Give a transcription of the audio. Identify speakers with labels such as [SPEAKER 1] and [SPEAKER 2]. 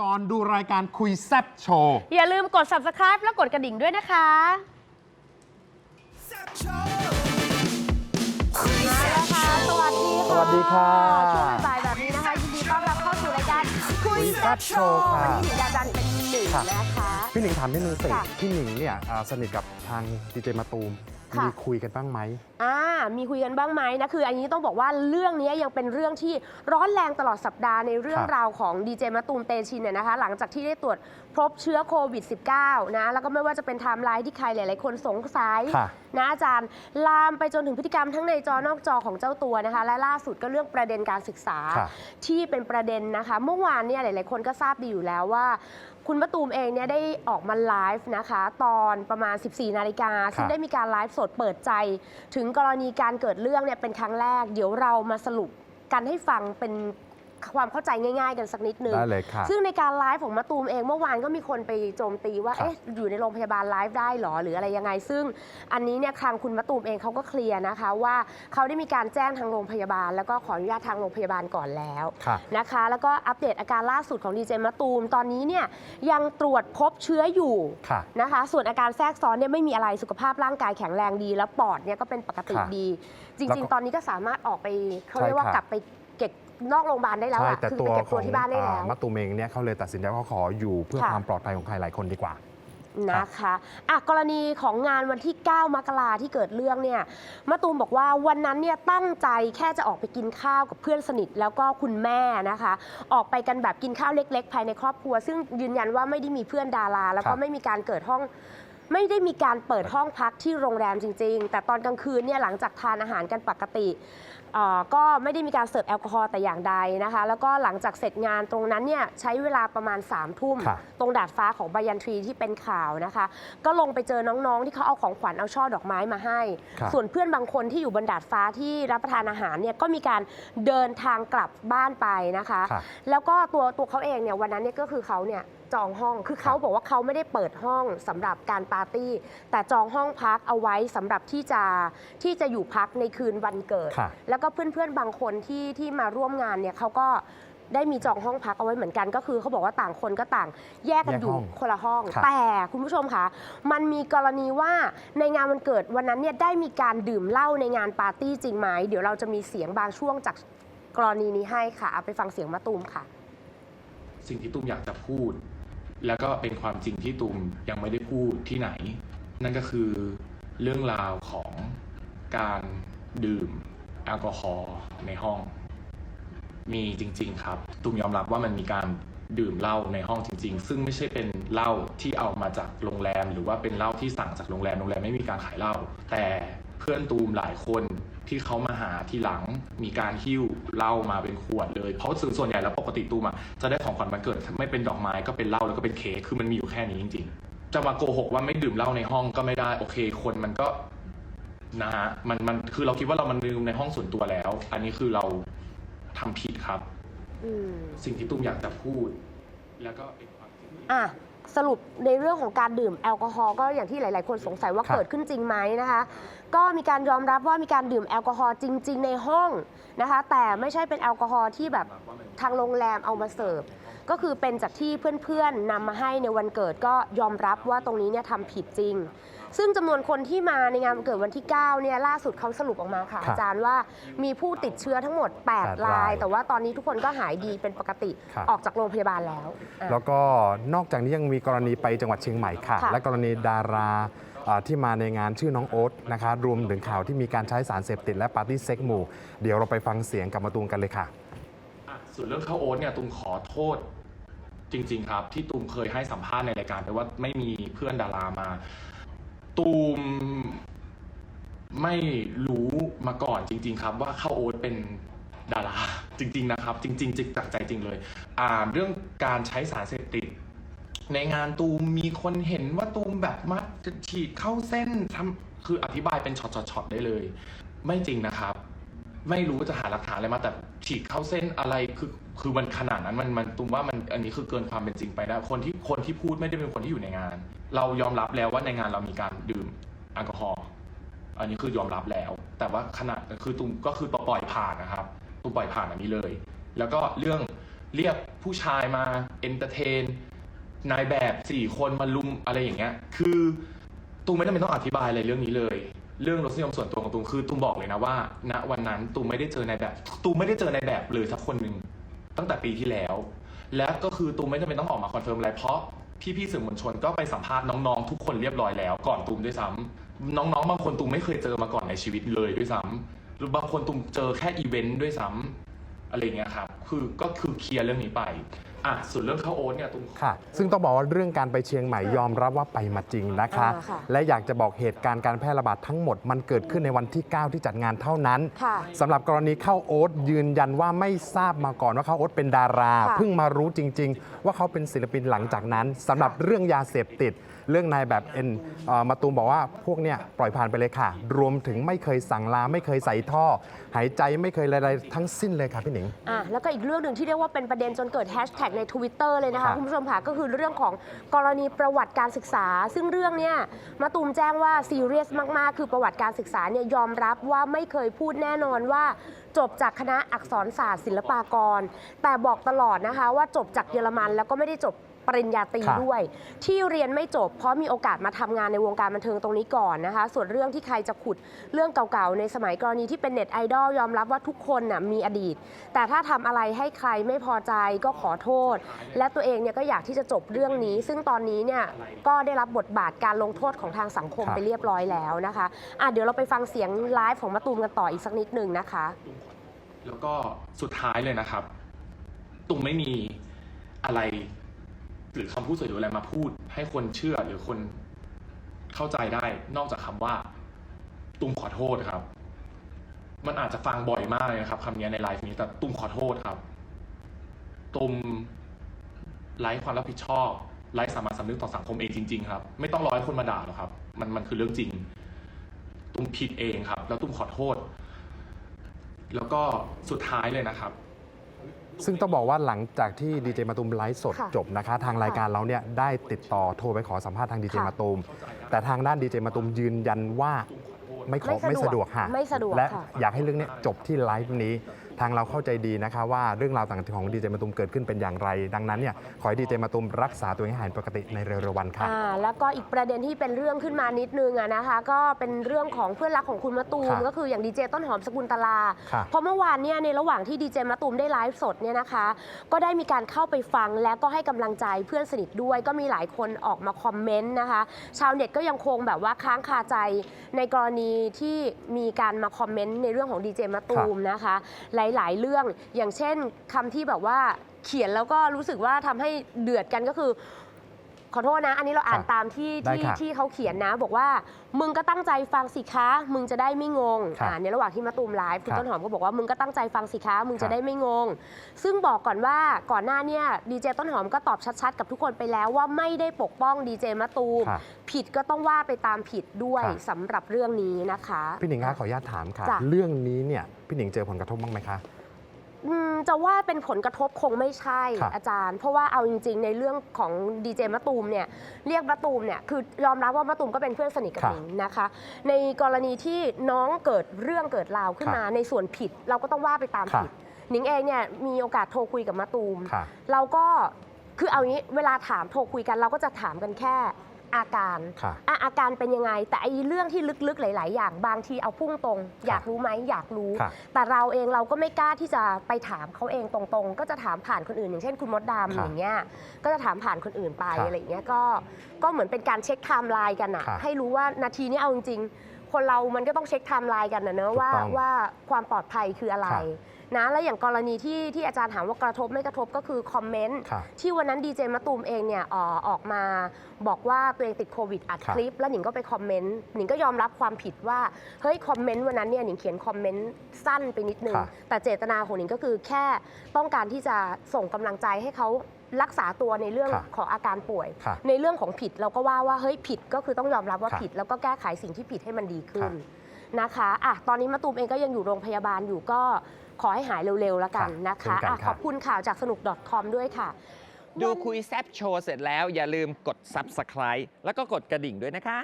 [SPEAKER 1] ก่อนดูรายการคุยแซบโชว์
[SPEAKER 2] อย่าลืมกด subscribe และกดกระดิ่งด้วยนะคะ มาแล้วค่ะ สวัสดีค่ะ
[SPEAKER 1] สวัสดีค่ะ
[SPEAKER 2] ช่วงบ่ายแบบนี้นะคะยินดีต้อนรับเข้าสู่รายการคุย
[SPEAKER 1] คุยแซ่
[SPEAKER 2] แซ่
[SPEAKER 1] บบโช
[SPEAKER 2] โช
[SPEAKER 1] ว์
[SPEAKER 2] ว์
[SPEAKER 1] ค่ะ
[SPEAKER 2] วันนี้หนิงดาจันเป็นหนึ่ง
[SPEAKER 1] ค่ะ
[SPEAKER 2] นะคะ
[SPEAKER 1] พี่หนิงถามนิดนึงสิ
[SPEAKER 2] ค่ะ
[SPEAKER 1] พี่หนิงเนี่ยอ่าสนิทกับทางดีเจมาตูม
[SPEAKER 2] ค่ะ
[SPEAKER 1] มีคุยกันบ้างไหม
[SPEAKER 2] อ่ามีคุยกันบ้างไหมนะคืออันนี้ต้องบอกว่าเรื่องนี้ยังเป็นเรื่องที่ร้อนแรงตลอดสัปดาห์ในเรื่อง
[SPEAKER 1] ครับ
[SPEAKER 2] ราวของดีเจมะตูมเตชินเนี่ยนะคะ หลังจากที่ได้ตรวจพบเชื้อโควิด -19 นะแล้วก็ไม่ว่าจะเป็นไทม์ไลน์ที่ใครหลาย ๆ คนสงสัย
[SPEAKER 1] ค่ะ
[SPEAKER 2] นะอาจารย์ ลามไปจนถึงพฤติกรรมทั้งในจอนอกจอของเจ้าตัวนะคะ และล่าสุดก็เรื่องประเด็นการศึกษา
[SPEAKER 1] ครับ
[SPEAKER 2] ที่เป็นประเด็นนะคะ เมื่อวานเนี่ยหลาย ๆ คนก็ทราบดีอยู่แล้วว่า คุณมะตูมเองเนี่ยได้ออกมาไลฟ์นะคะ ตอนประมาณ 14 นาฬิกาซึ่งได้มีการไลฟ์สดเปิดใจ ถึงกรณีการเกิดเรื่องเนี่ยเป็นครั้งแรก เดี๋ยวเรามาสรุปกันให้ฟังเป็น ความเข้าใจง่าย ๆ กันสักนิดนึง
[SPEAKER 1] ได้เลยค่ะ
[SPEAKER 2] ซึ่งในการไลฟ์ของมะตูมเองเมื่อวานก็มีคนไปโจมตีว่า
[SPEAKER 1] ครับ
[SPEAKER 2] เอ๊ะ อยู่ในโรงพยาบาลไลฟ์ได้หรอ หรืออะไรยังไง ซึ่งอันนี้เนี่ยทางคุณมะตูมเองเขาก็เคลียร์นะคะ ว่าเขาได้มีการแจ้งทางโรงพยาบาล แล้วก็ขออนุญาตทางโรงพยาบาลก่อนแล้ว
[SPEAKER 1] ค่ะ
[SPEAKER 2] นะคะ แล้วก็อัปเดตอาการล่าสุดของดีเจมะตูม ตอนนี้เนี่ยยังตรวจพบเชื้ออยู่
[SPEAKER 1] ค่ะ
[SPEAKER 2] นะคะ ส่วนอาการแทรกซ้อนเนี่ยไม่มีอะไร สุขภาพร่างกายแข็งแรงดี แล้วปอดเนี่ยก็เป็นปกติ
[SPEAKER 1] ค่ะ
[SPEAKER 2] ดีจ
[SPEAKER 1] แล้ว
[SPEAKER 2] ริง
[SPEAKER 1] ก็
[SPEAKER 2] ๆตอนนี้ก็สามารถออกไปเขา
[SPEAKER 1] ใช่
[SPEAKER 2] เรียกว่า
[SPEAKER 1] ค่ะ
[SPEAKER 2] กลับไปเก็บ นอกโรงพยาบาลได้แล้ว
[SPEAKER 1] ใช่
[SPEAKER 2] อะ
[SPEAKER 1] แต่
[SPEAKER 2] คือ
[SPEAKER 1] ตัว
[SPEAKER 2] ไปเก็บ
[SPEAKER 1] ข
[SPEAKER 2] ตั
[SPEAKER 1] อ
[SPEAKER 2] ว
[SPEAKER 1] ง
[SPEAKER 2] ที่บ้านได้แล้ว
[SPEAKER 1] อ่ามาตูมเองเนี่ยเขาเลยตัดสินใจว่าเขาขออยู่เพื่อ
[SPEAKER 2] ค่ะ
[SPEAKER 1] ความปลอดภัยของใครหลายคนดีกว่า
[SPEAKER 2] นะคะอะกรณีของงานวันที่ 9 มกราที่เกิดเรื่องเนี่ยมะตูมบอกว่าวันนั้นเนี่ยตั้งใจแค่จะออกไปกินข้าวกับเพื่อนสนิทแล้วก็คุณแม่นะคะ ออกไปกันแบบกินข้าวเล็ก ๆ ภายในครอบครัว ซึ่งยืนยันว่าไม่ได้มีเพื่อนดารา แล้ว
[SPEAKER 1] ครั
[SPEAKER 2] ก็
[SPEAKER 1] บ
[SPEAKER 2] ไม่มีการเกิดห้อง ไม่ได้มีการเปิดห้องพักที่โรงแรมจริง ๆ แต่ตอนกลางคืนเนี่ยหลังจากทานอาหารกันปกติเอ่อก็ไม่ได้มีการเสิร์ฟแอลกอฮอล์แต่อย่างใดนะคะ แล้วก็หลังจากเสร็จงานตรงนั้นเนี่ยใช้เวลาประมาณ3ามทุ่ม
[SPEAKER 1] ค่ะ
[SPEAKER 2] ตรงดาดฟ้าของบายันทรีที่เป็นข่าวนะคะ ก็ลงไปเจอน้องๆ ที่เขาเอาของขวัญเอาช่อดอกไม้มาให้
[SPEAKER 1] ครับ
[SPEAKER 2] ส่วนเพื่อนบางคนที่อยู่บนดาดฟ้าที่รับประทานอาหารเนี่ยก็มีการเดินทางกลับบ้านไปนะคะ
[SPEAKER 1] ค่ะ
[SPEAKER 2] แล้วก็ตัวตัวเขาเองเนี่ยวันนั้นเนี่ยก็คือเขาเนี่ย จองห้อง คือเขาบอกว่าเขาไม่ได้เปิดห้องสำหรับการปาร์ตี้ แต่จองห้องพักเอาไว้สำหรับที่จะที่จะอยู่พักในคืนวันเกิด
[SPEAKER 1] ค่ะ
[SPEAKER 2] แล้วก็เพื่อนๆบางคนที่ที่มาร่วมงานเนี่ยเขาก็ได้มีจองห้องพักเอาไว้เหมือนกัน ก็คือเขาบอกว่าต่างคนก็ต่างแยกกัน
[SPEAKER 1] แยก
[SPEAKER 2] อยู่
[SPEAKER 1] ห้อง
[SPEAKER 2] คนละห้อง
[SPEAKER 1] ครับ
[SPEAKER 2] แต่คุณผู้ชมคะมันมีกรณีว่าในงานวันเกิดวันนั้นเนี่ยได้มีการดื่มเหล้าในงานปาร์ตี้จริงไหมเดี๋ยวเราจะมีเสียงบางช่วงจากกรณีนี้ให้ค่ะเอาไปฟังเสียงมะตูมค่ะ
[SPEAKER 3] สิ่งที่ตุ้มอยากจะพูด แล้วก็เป็นความจริงที่ตุมยังไม่ได้พูดที่ไหน นั่นก็คือเรื่องราวของการดื่มแอลกอฮอล์ในห้อง มีจริง ๆ ครับตุมยอมรับว่ามันมีการดื่มเหล้าในห้องจริง ๆ ซึ่งไม่ใช่เป็นเหล้าที่เอามาจากโรงแรม หรือว่าเป็นเหล้าที่สั่งจากโรงแรมโรงแรมไม่มีการขายเหล้าแต่เพื่อนตูมหลายคน ที่เขามาหาทีหลังมีการหิ้วเหล้ามาเป็นขวดเลย เพราะส่วนใหญ่แล้วปกติตูมอะจะได้ของขวัญวันเกิดไม่เป็นดอกไม้ก็เป็นเหล้าแล้วก็เป็นเค้กคือมันมีอยู่แค่นี้จริง ๆ จะมาโกหกว่าไม่ดื่มเหล้าในห้องก็ไม่ได้โอเค คนมันก็นะฮะมันมันคือเราคิดว่าเรามันดื่มในห้องส่วนตัวแล้ว อันนี้คือเราทำผิดครับ
[SPEAKER 2] อืม
[SPEAKER 3] สิ่งที่ตุ้มอยากจะพูด แล้วก็เป็นความจริงที่
[SPEAKER 2] อะ สรุปในเรื่องของการดื่มแอลกอฮอล์ก็อย่างที่หลาย ๆ คนสงสัยว่า
[SPEAKER 1] ครับ
[SPEAKER 2] เกิดขึ้นจริงไหมนะคะ ก็มีการยอมรับว่ามีการดื่มแอลกอฮอล์จริง ๆ ในห้องนะคะ แต่ไม่ใช่เป็นแอลกอฮอล์ที่แบบทางโรงแรมเอามาเสิร์ฟ ก็คือเป็นจากที่เพื่อน ๆนำมาให้ในวันเกิดก็ยอมรับว่าตรงนี้เนี่ยทำผิดจริงซึ่งจำนวนคนที่มาในงานวันเกิดวันที่ 9 เนี่ยล่าสุดเขาสรุปออกมาค่ะ
[SPEAKER 1] ครับ
[SPEAKER 2] อาจารย์ว่ามีผู้ติดเชื้อทั้งหมด
[SPEAKER 1] แปด
[SPEAKER 2] 8รารา
[SPEAKER 1] ยย
[SPEAKER 2] แต่ว่าตอนนี้ทุกคนก็หายดีเป็นปกติ
[SPEAKER 1] ครับ
[SPEAKER 2] ออกจากโรงพยาบาลแล้วอะ
[SPEAKER 1] แล้วก็นอกจากนี้ยังมีกรณีไปจังหวัดเชียงใหม่ค่ะ
[SPEAKER 2] ค่ะ
[SPEAKER 1] และกรณีดาราอ่าที่มาในงานชื่อน้องโอ๊ตนะคะรวมถึงข่าวที่มีการใช้สารเสพติดและปาร์ตี้เซ็กหมู่ เดี๋ยวเราไปฟังเสียงกับมาตูมกันเลยค่ะ
[SPEAKER 3] อะส่วนเรื่องข้าวโอ๊ตเนี่ยตูมขอโทษจริง ๆ ครับ ที่ตูมเคยให้สัมภาษณ์ในรายการไปว่าไม่มีเพื่อนดารามา ตูมไม่รู้มาก่อนจริง ๆ ครับ ว่าเข้าโอ๊ตเป็นดาราจริง ๆ นะครับ จริงๆจริงจากใจจริงเลย อ่าเรื่องการใช้สารเสพติด ในงานตูมมีคนเห็นว่าตูมแบบมัดจะฉีดเข้าเส้นทำคืออธิบายเป็นช็อตๆได้เลย ไม่จริงนะครับ ไม่รู้จะหาหลักฐานอะไรมาแต่ ฉีดเข้าเส้นอะไรคือคือมันขนาดนั้นมันมันตูมว่ามันอันนี้คือเกินความเป็นจริงไปนะคนที่คนที่พูดไม่ได้เป็นคนที่อยู่ในงาน เรายอมรับแล้วว่าในงานเรามีการดื่มแอลกอฮอล์อันนี้คือยอมรับแล้ว แต่ว่าขนาดคือตูมก็คือปล่อยผ่านนะครับตูมปล่อยผ่านอันนี้เลย แล้วก็เรื่องเรียกผู้ชายมาเอนเตอร์เทนนายแบบสี่คนมาลุมอะไรอย่างเงี้ย คือตูมไม่จำเป็นต้องอธิบายอะไรเรื่องนี้เลย เรื่องรสนิยมส่วนตัวของตูมคือตูมบอกเลยนะว่า ณวันนั้นตูมไม่ได้เจอในแบบตูมไม่ได้เจอในแบบเลยสักคนหนึ่งตั้งแต่ปีที่แล้ว และก็คือตูมไม่จำเป็นต้องออกมาคอนเฟิร์มอะไรเพราะพี่ๆสื่อมวลชนก็ไปสัมภาษณ์น้องๆทุกคนเรียบร้อยแล้วก่อนตูมด้วยซ้ำน้องๆบางคนตูมไม่เคยเจอมาก่อนในชีวิตเลยด้วยซ้ำหรือบางคนตูมเจอแค่อีเวนต์ด้วยซ้ำอะไรเงี้ยครับคือก็คือเคลียร์เรื่องนี้ไป อะส่วนเรื่องข้าวโอ๊ตเนี่ยตูม
[SPEAKER 1] ค่ะ ซึ่งต้องบอกว่าเรื่องการไปเชียงใหม่ยอมรับว่าไปมาจริงนะคะ
[SPEAKER 2] อ่าค่ะ
[SPEAKER 1] และอยากจะบอกเหตุการณ์การแพร่ระบาดทั้งหมดมันเกิดขึ้นในวันที่ 9 ที่จัดงานเท่านั้น
[SPEAKER 2] ค่ะ
[SPEAKER 1] สำหรับกรณีเข้าโอ๊ตยืนยันว่าไม่ทราบมาก่อนว่าเข้าโอ๊ตเป็นดารา
[SPEAKER 2] ค่ะ
[SPEAKER 1] เพิ่งมารู้จริง ๆ ว่าเขาเป็นศิลปินหลังจากนั้นสำหรับเรื่องยาเสพติด เรื่องนายแบบเอ็นเอ่อมาตูมบอกว่าพวกเนี้ยปล่อยผ่านไปเลยค่ะ รวมถึงไม่เคยสั่งลาไม่เคยใส่ท่อ หายใจไม่เคยอะไรๆทั้งสิ้นเลยค่ะพี่หนิง
[SPEAKER 2] อะแล้วก็อีกเรื่องหนึ่งที่เรียกว่าเป็นประเด็นจนเกิดแฮชแท็กใน Twitter เลยนะ
[SPEAKER 1] ครั
[SPEAKER 2] คะ
[SPEAKER 1] บ
[SPEAKER 2] คุณผู้ชมค่ะก็คือเรื่องของกรณีประวัติการศึกษา ซึ่งเรื่องเนี้ยมาตูมแจ้งว่าซีเรียสมากๆ คือประวัติการศึกษาเนี่ยยอมรับว่าไม่เคยพูดแน่นอนว่าจบจากคณะอักษรศาสตร์ศิลปากร แต่บอกตลอดนะคะว่าจบจากเยอรมันแล้วก็ไม่ได้จบ ปริญญาตรี
[SPEAKER 1] ครับ
[SPEAKER 2] ด้วย ที่เรียนไม่จบ เพราะมีโอกาสมาทำงานในวงการบันเทิงตรงนี้ก่อนนะคะ ส่วนเรื่องที่ใครจะขุดเรื่องเก่าๆ ในสมัยกรณีที่เป็นเน็ตไอดอลยอมรับว่าทุกคนน่ะมีอดีต แต่ถ้าทำอะไรให้ใครไม่พอใจก็ขอโทษ และตัวเองเนี่ยก็อยากที่จะจบเรื่องนี้ ซึ่งตอนนี้เนี่ยก็ได้รับบทบาทการลงโทษของทางสังคม
[SPEAKER 1] ครับ
[SPEAKER 2] ไปเรียบร้อยแล้วนะคะอะเดี๋ยวเราไปฟังเสียงไลฟ์ของมะตูมกันต่ออีกสักนิดหนึ่งนะคะ
[SPEAKER 3] แล้วก็สุดท้ายเลยนะครับ ตุงไม่มีอะไร หรือคำพูดสวยหรูอะไรมาพูด ให้คนเชื่อหรือคนเข้าใจได้ นอกจากคำว่า ตุงขอโทษครับ มันอาจจะฟังบ่อยมากเลยนะครับคำนี้ในไลฟ์นี้แต่ตุงขอโทษครับ ตุ้มไร้ความรับผิดชอบไร้สามัญสำนึกต่อสังคมเองจริง ๆ ครับ ไม่ต้องรอให้คนมาด่าหรอกครับ มันมันคือเรื่องจริง ตุ้มผิดเองครับ แล้วตุ้มขอโทษ แล้วก็สุดท้ายเลยนะครับ
[SPEAKER 1] ซึ่งต้องบอกว่าหลังจากที่ดีเจมาตูมไลฟ์สด
[SPEAKER 2] ค่ะ
[SPEAKER 1] จบนะคะ ทางรายการเราเนี่ยได้ติดต่อโทรไปขอสัมภาษณ์ทางดีเจ
[SPEAKER 2] ค่ะ
[SPEAKER 1] มาตูมแต่ทางด้านดีเจมาตูมยืนยันว่าไม่ขอ
[SPEAKER 2] ไม่
[SPEAKER 1] ไม่
[SPEAKER 2] สะ
[SPEAKER 1] สะ
[SPEAKER 2] ด
[SPEAKER 1] ด
[SPEAKER 2] ว
[SPEAKER 1] ว
[SPEAKER 2] ก
[SPEAKER 1] กค่ะ
[SPEAKER 2] ไม่สะดวก
[SPEAKER 1] และ
[SPEAKER 2] ค่ะ
[SPEAKER 1] อยากให้เรื่องเนี้ยจบที่ไลฟ์นี้ ทางเราเข้าใจดีนะคะว่าเรื่องราวต่างๆของดีเจมาตูมเกิดขึ้นเป็นอย่างไร ดังนั้นเนี่ยขอให้ดีเจมาตูมรักษาตัวเองให้หายปกติในเร็วๆวันค่ะ
[SPEAKER 2] อ่าแล้วก็อีกประเด็นที่เป็นเรื่องขึ้นมานิดนึงอะนะคะ ก็เป็นเรื่องของเพื่อนรักของคุณมะตูม
[SPEAKER 1] ครับ
[SPEAKER 2] ก็คืออย่างดีเจต้นหอมสกุลตลา
[SPEAKER 1] ครับ
[SPEAKER 2] เพราะเมื่อวานเนี่ยในระหว่างที่ดีเจมะตูมได้ไลฟ์สดเนี่ยนะคะ ก็ได้มีการเข้าไปฟังและก็ให้กำลังใจเพื่อนสนิทด้วย ก็มีหลายคนออกมาคอมเมนต์นะคะ ชาวเน็ตก็ยังคงแบบว่าค้างคาใจในกรณีที่มีการมาคอมเมนต์ในเรื่องของดีเจมะตูมนะคะ หลาย ๆ เรื่อง อย่างเช่นคำที่แบบว่าเขียนแล้วก็รู้สึกว่าทำให้เดือดกันก็คือ ขอโทษนะ อันนี้เราอ่าน
[SPEAKER 1] ครับ
[SPEAKER 2] ตามที่
[SPEAKER 1] ได้
[SPEAKER 2] ที่
[SPEAKER 1] ค่ะ
[SPEAKER 2] ที่เขาเขียนนะ บอกว่า มึงก็ตั้งใจฟังสิคะ มึงจะได้ไม่งง
[SPEAKER 1] ครับ
[SPEAKER 2] อ่าในระหว่างที่มาตูมไลฟ์คุณ
[SPEAKER 1] ครับ
[SPEAKER 2] ต้นหอมก็บอกว่ามึงก็ตั้งใจฟังสิคะ มึง
[SPEAKER 1] ครั
[SPEAKER 2] จะ
[SPEAKER 1] บ
[SPEAKER 2] ได้ไม่งง ซึ่งบอกก่อนว่าก่อนหน้าเนี่ยดีเจต้นหอมก็ตอบชัดๆ กับทุกคนไปแล้วว่าไม่ได้ปกป้องดีเจมะตูม
[SPEAKER 1] ครับ
[SPEAKER 2] ผิดก็ต้องว่าไปตามผิดด้วย
[SPEAKER 1] ครับ
[SPEAKER 2] สำหรับเรื่องนี้นะคะ
[SPEAKER 1] พี่หนิงคะขออนุญาตถามค่ะ
[SPEAKER 2] จ้ะ
[SPEAKER 1] เรื่องนี้เนี่ยพี่หนิงเจอผลกระทบบ้างไหมคะ
[SPEAKER 2] อืมจะว่าเป็นผลกระทบคงไม่ใช่
[SPEAKER 1] ครับ
[SPEAKER 2] อาจารย์ เพราะว่าเอาจริง ๆ ในเรื่องของดีเจมะตูมเนี่ยเรียกมะตูมเนี่ยคือยอมรับว่ามะตูมก็เป็นเพื่อนสนิทกับ
[SPEAKER 1] ครับ
[SPEAKER 2] หนิงนะคะ ในกรณีที่น้องเกิดเรื่องเกิดราวขึ้น
[SPEAKER 1] ครับ
[SPEAKER 2] มา ในส่วนผิดเราก็ต้องว่าไปตาม
[SPEAKER 1] ครับ
[SPEAKER 2] ผิดหนิงเองเนี่ยมีโอกาสโทรคุยกับมะตูม
[SPEAKER 1] ค่ะ
[SPEAKER 2] เราก็คือเอางี้เวลาถามโทรคุยกันเราก็จะถามกันแค่ อาการ
[SPEAKER 1] ค่ะ
[SPEAKER 2] อะอาการเป็นยังไง แต่ไอ้เรื่องที่ลึกๆหลาย ๆ อย่างบางทีเอาพุ่งตรง อยากรู้ไหมอยากรู้
[SPEAKER 1] ครับ
[SPEAKER 2] แต่เราเองเราก็ไม่กล้าที่จะไปถามเขาเองตรงๆ ก็จะถามผ่านคนอื่น อย่างเช่นคุณมดดำ
[SPEAKER 1] ครับ
[SPEAKER 2] อย่างเงี้ยก็จะถามผ่านคนอื่นไป
[SPEAKER 1] ครับ
[SPEAKER 2] อะไรอย่างเงี้ยก็ก็เหมือนเป็นการเช็คไทม์ไลน์กันอะ
[SPEAKER 1] ครับ
[SPEAKER 2] ให้รู้ว่านาทีนี้เอาจริงๆคนเรามันก็ต้องเช็คไทม์ไลน์กันนะเนอะ
[SPEAKER 1] ถูก
[SPEAKER 2] ว่า
[SPEAKER 1] ต้อง
[SPEAKER 2] ว่าความปลอดภัยคืออะไร
[SPEAKER 1] ครับ
[SPEAKER 2] นะแล้วอย่างกรณีที่ที่อาจารย์ถามว่ากระทบไม่กระทบก็คือคอมเมนต์
[SPEAKER 1] ค่ะ
[SPEAKER 2] ที่วันนั้นดีเจมะตูมเองเนี่ยเอ่อออกมาบอกว่าตัวเองติดโควิดอัด
[SPEAKER 1] ครับ
[SPEAKER 2] คลิป แล้วหนิงก็ไปคอมเมนต์หนิงก็ยอมรับความผิดว่าเฮ้ยคอมเมนต์วันนั้นเนี่ยหนิงเขียนคอมเมนต์สั้นไปนิดนึง
[SPEAKER 1] ครับ
[SPEAKER 2] แต่เจตนาของหนิงก็คือแค่ต้องการที่จะส่งกำลังใจให้เขารักษาตัวในเรื่อง
[SPEAKER 1] ครับ
[SPEAKER 2] ของอาการป่วย
[SPEAKER 1] ครับ
[SPEAKER 2] ในเรื่องของผิดเราก็ว่าว่าเฮ้ยผิดก็คือต้องยอมรับว่า
[SPEAKER 1] ครับ
[SPEAKER 2] ผิด แล้วก็แก้ไขสิ่งที่ผิดให้มันดีขึ้น
[SPEAKER 1] ครับ
[SPEAKER 2] นะคะอะตอนนี้มะตูมเองก็ยังอยู่โรงพยาบาลอยู่ก็ ขอให้หายเร็วๆแล้วกันนะ
[SPEAKER 1] ครั
[SPEAKER 2] คะ
[SPEAKER 1] บเช่นกัน
[SPEAKER 2] อะ
[SPEAKER 1] ครับ
[SPEAKER 2] ขอบคุณข่าวจากสนุก .com ด้วยค่ะ
[SPEAKER 4] ดูคุยแซบโชว์เสร็จแล้วอย่าลืมกด Subscribe แล้วก็กดกระดิ่งด้วยนะคะ